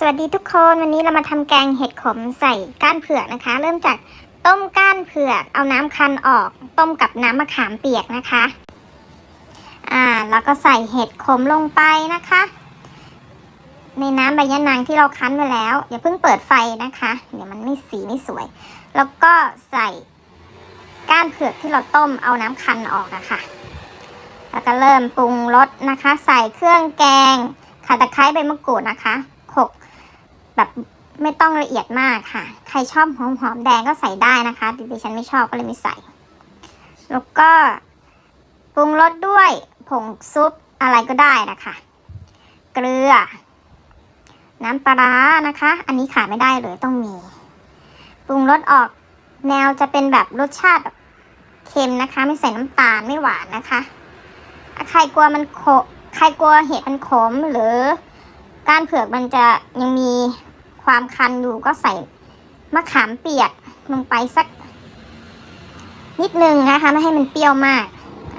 สวัสดีทุกคนวันนี้เรามาทำแกงเห็ดขมใส่ก้านเผือกนะคะ เริ่มจากต้มก้านเผือกเอาน้ำคั้นออก ต้มกับน้ำมะขามเปียกนะคะอ่าแล้วก็ใส่เห็ดขมลงไปนะคะ ในน้ำใบยะนางที่เราคั้นไว้แล้ว อย่าเพิ่งเปิดไฟนะคะ เดี๋ยวมันไม่สีไม่สวย แล้วก็ใส่ก้านเผือกที่เราต้มเอาน้ำคั้นออกอะค่ะแล้วก็เริ่มปรุงรสนะคะ ใส่เครื่องแกงข่าตะไคร้ใบมะกรูดนะคะโขก แบบไม่ต้องละเอียดมากค่ะ ใครชอบหอมหอมๆแดงก็ใส่ได้นะคะดิฉันไม่ชอบก็เลยไม่ใส่ แล้วก็ปรุงรสด้วยผงซุปอะไรก็ได้นะคะ เกลือ น้ำปลานะคะ อันนี้ขาดไม่ได้เลยต้องมี ปรุงรสออกแนวจะเป็นแบบรสชาติแบบเค็มนะคะ ไม่ใส่น้ำตาลไม่หวานนะคะ ใครกลัวมันโขใครกลัวเห็ดมันขมหรือก้านเผือกมันจะยังมี ความคันอยู่ก็ใส่มะขามเปียกลงไปสัก นิดนึงนะคะ ไม่ให้มันเปรี้ยวมาก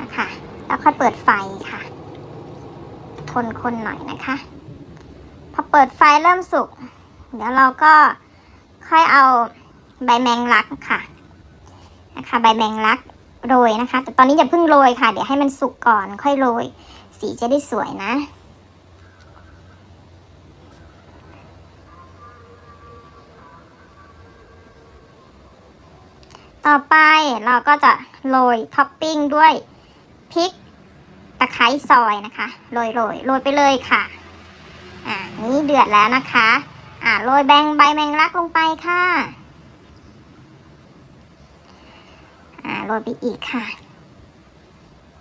นะคะ แล้วค่อยเปิดไฟค่ะ คนๆหน่อยนะคะ พอเปิดไฟเริ่มสุก เดี๋ยวเราก็ค่อยเอาใบแมงลักค่ะนะคะ ใบแมงลักโรยนะคะ แต่ตอนนี้อย่าเพิ่งโรยค่ะ เดี๋ยวให้มันสุกก่อนค่อยโรย สีจะได้สวยนะ ต่อไปเราก็จะโรยท็อปปิ้งด้วยพริกตะไคร้ซอยนะคะโรยโรยโรยไปเลยค่ะ อ่านี่เดือดแล้วนะคะ อ่าโรยแบงใบแมงลักลงไปค่ะ อ่าโรยไปอีกค่ะ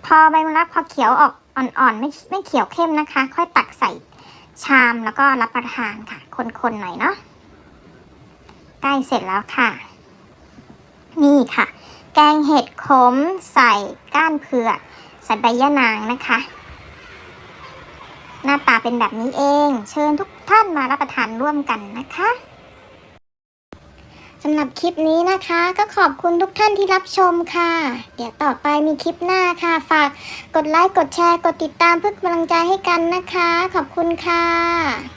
พอใบมะระพอเขียวออกอ่อนๆไม่ไม่เขียวเข้มนะคะ ค่อยตักใส่ชามแล้วก็รับประทานค่ะ คนๆหน่อยเนาะใกล้เสร็จแล้วค่ะ นี่ค่ะ แกงเห็ดขมใส่ก้านเผือก ใส่ใบยะนางนะคะ หน้าตาเป็นแบบนี้เอง เชิญทุกท่านมารับประทานร่วมกันนะคะสำหรับคลิปนี้นะคะ ก็ขอบคุณทุกท่านที่รับชมค่ะ เดี๋ยวต่อไปมีคลิปหน้าค่ะ ฝากกดไลค์กดแชร์กดติดตามเพื่อเป็นกำลังใจให้กันนะคะ ขอบคุณค่ะ